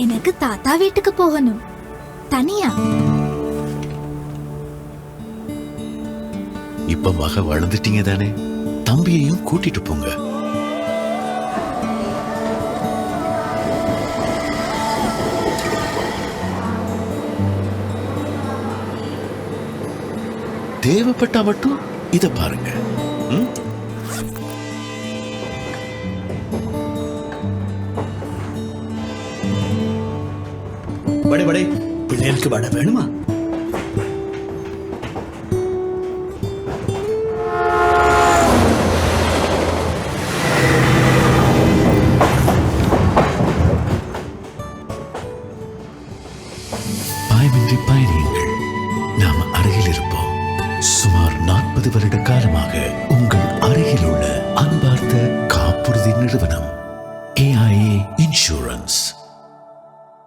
எனக்கு தாத்தா வீட்டுக்கு போகணும். தனியா? இப்ப மக வளர்ந்துட்டீங்க தானே? தம்பியையும் கூட்டிட்டு போங்க. தேவைப்பட்டா மட்டும் இத பாருங்க. ம்? படே படே. பிள்ளைகளுக்கு வடை வேணுமா? பயமின்றி பயணியுங்கள். நாம் அருகில் இருப்போம். சுமார் நாற்பது வருட காலமாக உங்கள் அருகில் உள்ள அன்பார்ந்த காப்புறுதி நிறுவனம் ஏஐஏ இன்சூரன்ஸ்